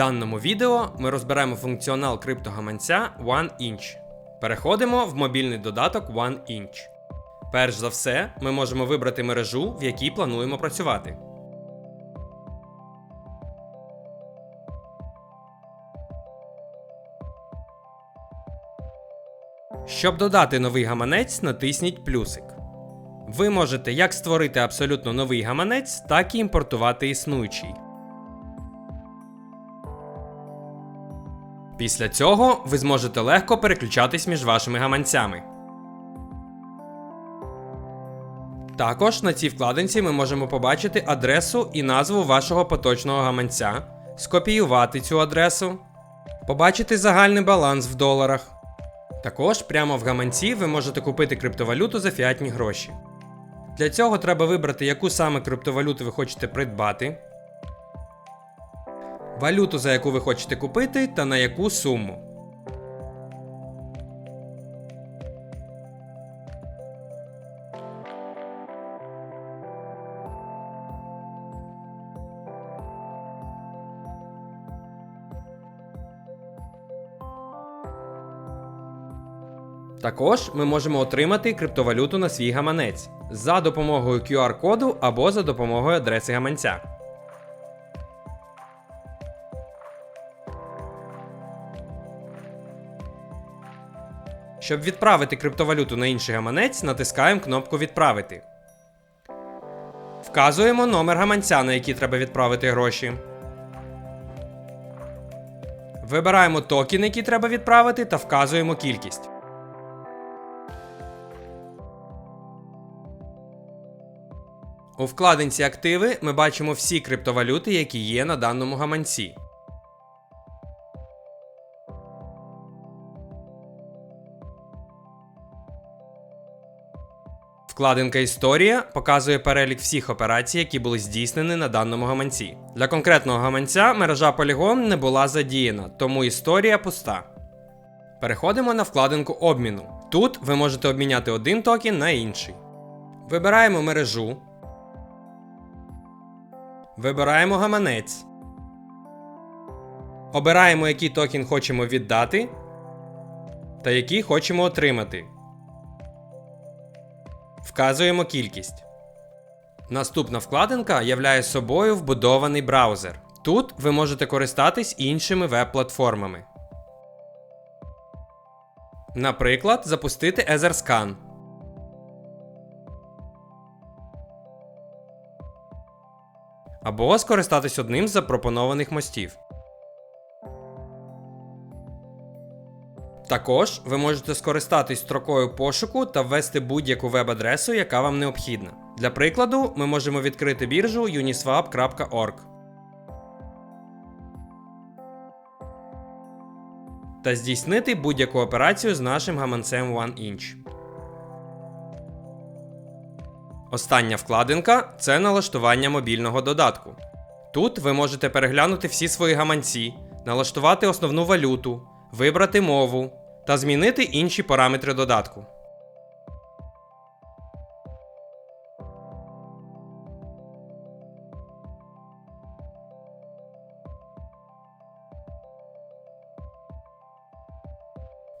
даному відео ми розберемо функціонал криптогаманця OneInch. Переходимо в мобільний додаток OneInch. Перш за все, ми можемо вибрати мережу, в якій плануємо працювати. Щоб додати новий гаманець, натисніть плюсик. Ви можете як створити абсолютно новий гаманець, так і імпортувати існуючий. Після цього ви зможете легко переключатись між вашими гаманцями. Також на цій вкладинці ми можемо побачити адресу і назву вашого поточного гаманця, скопіювати цю адресу, побачити загальний баланс в доларах. Також прямо в гаманці ви можете купити криптовалюту за фіатні гроші. Для цього треба вибрати, яку саме криптовалюту ви хочете придбати, валюту, за яку ви хочете купити, та на яку суму. Також ми можемо отримати криптовалюту на свій гаманець за допомогою QR-коду або за допомогою адреси гаманця. Щоб відправити криптовалюту на інший гаманець, натискаємо кнопку Відправити. Вказуємо номер гаманця, на який треба відправити гроші. Вибираємо токен, який треба відправити, та вказуємо кількість. У вкладинці Активи ми бачимо всі криптовалюти, які є на даному гаманці. Вкладинка Історія показує перелік всіх операцій, які були здійснені на даному гаманці. Для конкретного гаманця мережа Polygon не була задіяна, тому історія пуста. Переходимо на вкладинку обміну. Тут ви можете обміняти один токен на інший. Вибираємо мережу. Вибираємо гаманець. Обираємо, який токен хочемо віддати та який хочемо отримати. Вказуємо кількість. Наступна вкладинка являє собою вбудований браузер. Тут ви можете користатись іншими веб-платформами. Наприклад, запустити EtherScan. Або скористатись одним з запропонованих мостів. Також ви можете скористатись строкою пошуку та ввести будь-яку веб-адресу, яка вам необхідна. Для прикладу, ми можемо відкрити біржу uniswap.org та здійснити будь-яку операцію з нашим гаманцем OneInch. Остання вкладинка це налаштування мобільного додатку. Тут ви можете переглянути всі свої гаманці, налаштувати основну валюту, вибрати мову та змінити інші параметри додатку.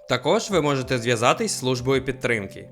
Також ви можете зв'язатись з службою підтримки.